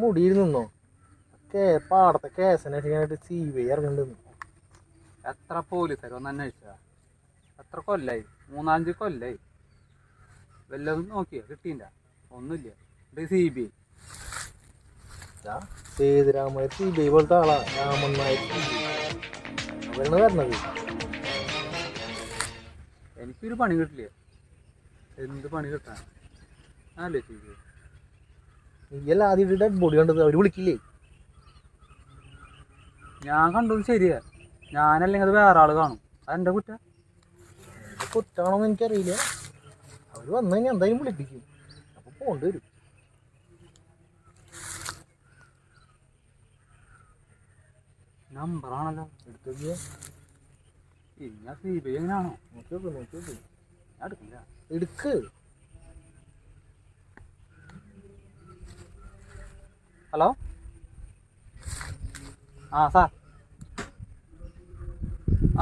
മുടിയിൽ നിന്നോ? കേ പാടത്തെ കേസന്വേഷിക്കാനായിട്ട് സി ബി ഐ ഇറങ്ങണ്ടെന്ന്. എത്ര പോലീസുകാർ ഒന്ന് അന്വേഷിച്ചാ എത്ര കൊല്ലായി? മൂന്നാഞ്ച് കൊല്ലായി. വല്ലതും നോക്കിയാ? കിട്ടിയില്ല ഒന്നുമില്ല. ഇത് C B I C B I പോലത്തെ ആളാ. രാമൻ അവരാണ് വരണത് എനിക്കൊരു പണി കിട്ടില്ല. എന്ത് പണി കിട്ടാൻ ആലോചിച്ചു നീയല്ല ആദ്യം ഡെഡ് ബോഡി കണ്ടത്. അവർ വിളിക്കില്ലേ? ഞാൻ കണ്ടത് ശരിയാ. ഞാനല്ലെങ്കിൽ അത് വേറെ ആൾ കാണും. അതെന്റെ കുറ്റ? കുറ്റാണോന്ന് എനിക്കറിയില്ല. അവർ വന്നു കഴിഞ്ഞാൽ എന്തായാലും വിളിപ്പിക്കും. അപ്പൊ പോണ്ട് വരും. നമ്പറാണല്ലോ എടുത്തു ഇനി സി ബി എങ്ങനെയാണോ നോക്കി നോക്ക് നോക്കി ഞാൻ എടുക്കില്ല. എടുക്ക്. ഹലോ? ആ സാർ.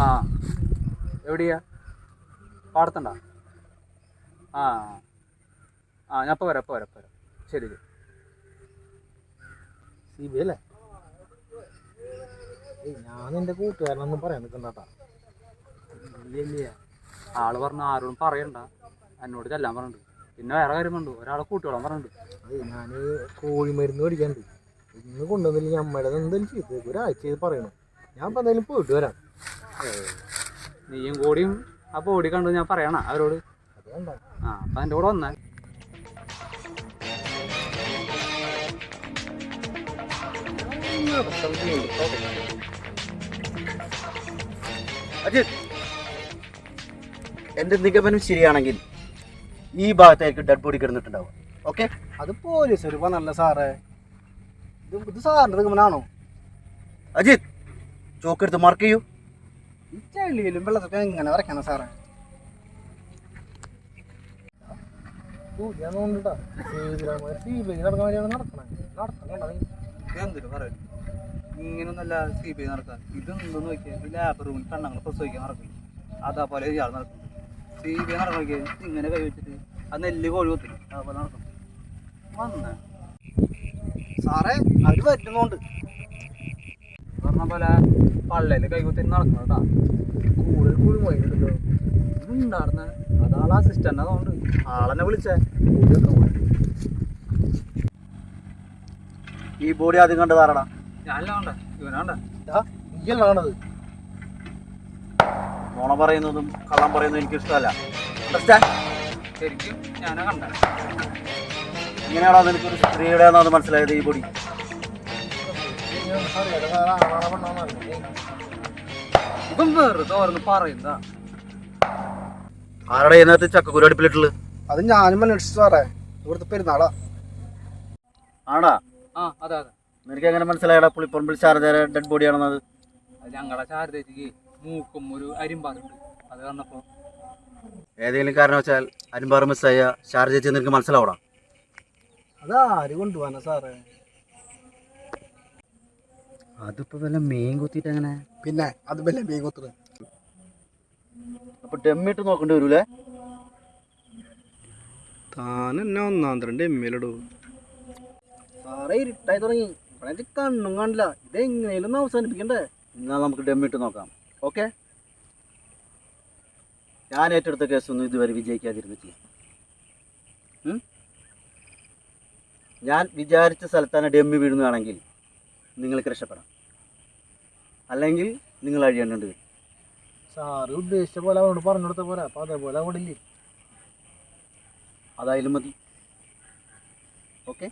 ആ എവിടെയാ? പാടത്തുണ്ടോ? ആ ആ ഞാൻ ഇപ്പോൾ വരാം ഇപ്പോൾ വരാം ഇപ്പോൾ വരാം. ശരി ശരി. സി ബി അല്ലേ? ഞാൻ എന്റെ കൂട്ടുകാരനൊന്നും പറയാൻ നിൽക്കണ്ടാട്ടാ ഇല്ല ഇല്ല. ആൾ പറഞ്ഞ ആരോടും പറയണ്ട. എന്നോട് ചെല്ലാൻ പറഞ്ഞിട്ടുണ്ട്. പിന്നെ വേറെ കാര്യം പറഞ്ഞു ഒരാളെ കൂട്ടിയോളാൻ പറഞ്ഞിട്ടുണ്ട്. അതെ ഞാൻ കോഴിമരുന്ന് മേടിക്കാണ്ട് ഇന്ന് കൊണ്ടുവന്നില്ലെങ്കിൽ അമ്മയുടെ എന്തെങ്കിലും ചെയ്ത് ഒരാഴ്ച ചെയ്ത് പറയണം. ഞാൻ ഇപ്പം എന്തായാലും പോയിട്ട് വരാം. നീയും കൂടിയും ആ ബോഡി കണ്ടു ഞാൻ പറയണ. അവരോട്. ആ അപ്പം എന്റെ കൂടെ വന്നാൽ അജിത് എന്റെ നിഗമനം ശരിയാണെങ്കിൽ ഈ ഭാഗത്തേക്ക് ഡെഡ് ബോഡി കിടന്നിട്ടുണ്ടാവുക ഓക്കെ അത് പോലീസ് ഒരു നല്ല സാറേ. ഇത് ഇത് സാറിന്റെ നിഗമനാണോ? അജിത് ചോക്കെടുത്ത് മാർക്ക് ചെയ്യൂ. ഈ വെള്ളത്തൊക്കെ എങ്ങനെ വരയ്ക്കണം സാറേ? ഞാൻ തോന്നുന്നുണ്ടാ? സി ബി ഐ നടക്കാൻ ഇങ്ങനൊന്നല്ല സി ബി ഐ നടക്കാൻ ഇതെന്തെന്ന് നോക്കിയാൽ ലാബ് റൂമിൽ കണ്ണങ്ങൾ പ്രസവിക്കാൻ നടക്കും. അതേപോലെ ഇയാൾ നടക്കും സി ഐ നടക്കാൻ ഇങ്ങനെ കൈ വെച്ചിട്ട് അത് നെല്ല് കോഴി കുത്തില്ല? അപ്പോൾ നടക്കും വന്നേ. സാറേ അവർ വരുന്നുണ്ട്. പറഞ്ഞ പോലെ പള്ളയിൽ കൈ കുത്തി നടക്കണം കേട്ടാ. കൂടുതൽ കുഴിമയിലുണ്ടല്ലോ ഇതുണ്ടായിരുന്നെ അതാളെ അസിസ്റ്റന്റ് അതുകൊണ്ട് ആളെന്നെ വിളിച്ചേ. ഈ ബോഡി ആദ്യം കണ്ട് താറടാ ഞാനല്ല ഇവനാണ്ടേ ഇവനാണ്ട നീയല്ലാണത് നോണ പറയുന്നതും കള്ളം പറയുന്നതും എനിക്ക് ഇഷ്ടമല്ല. അണ്ടർസ്റ്റാൻഡ് ശരിക്കും ഞാനാ കണ്ട. ഇങ്ങനെയാണോ നിനക്കൊരു സ്ത്രീയുടെയാണെന്ന് മനസ്സിലായത് ഈ പൊടി? ഇപ്പം വെറുതെ ഓരോന്ന് പറയുന്നതാ. ആരുടെ ഇതിനകത്ത് ചക്കക്കുരു അടുപ്പിലിട്ടുള്ളത് അത് ഞാനും അന്വേഷിച്ചു സാറേ. ഇവിടുത്തെ പെരുന്നാളാ. ആടാ ആ അതെ അതെ. നിനക്ക് എങ്ങനെ മനസ്സിലായടാ പുളിപ്പറമ്പിൽ ശാരദയുടെ ഡെഡ് ബോഡിയാണെന്നത് അത് ഞങ്ങളെ ശാരദയ്ക്ക് മൂക്കും ഒരു അരിമ്പാറുണ്ട് അത് കാരണപ്പോ ഏതെങ്കിലും കാരണവശാൽ അരിമ്പാറ് മിസ്സായ ശാരദ ചേച്ചി നിനക്ക് മനസ്സിലാവണം അതാ ആര് കൊണ്ടുപോകാനാ സാറേ? അതിപ്പോ വല്ല മീൻ കുത്തിട്ട് എങ്ങനെ? പിന്നെ അത് വല്ല മീൻ കൊത്തുന്നത്. അപ്പൊ ഡെമ്മിട്ട് നോക്കേണ്ടി വരൂലേ? താൻ എന്നെ ഒന്നാം തരണ്ട് എമ്മിലിടൂ സാറേ ഇരുട്ടായി തുടങ്ങി. ഇവിടെ കണ്ണും കാണില്ല. ഇത് എങ്ങനെയും അവസാനിപ്പിക്കണ്ടേ? എന്നാ നമുക്ക് ഡെമ്മിട്ട് നോക്കാം. ഓക്കെ? ഞാൻ ഏറ്റെടുത്ത കേസൊന്നും ഇതുവരെ വിജയിക്കാതിരുന്നിട്ടില്ല ഞാൻ വിചാരിച്ച സ്ഥലത്താണ് ഡെമ്മി വീഴുന്നതാണെങ്കിൽ നിങ്ങൾക്ക് രക്ഷപ്പെടാം. അല്ലെങ്കിൽ നിങ്ങൾ അഴിയേണ്ടത് വരും. സാറ് ഉദ്ദേശിച്ച പോലെ അവനോട് പറഞ്ഞു കൊടുത്ത പോലെ അപ്പം അതേപോലെ അവിടെ ഇല്ലേ? അതായാലും മതി. ഓക്കെ?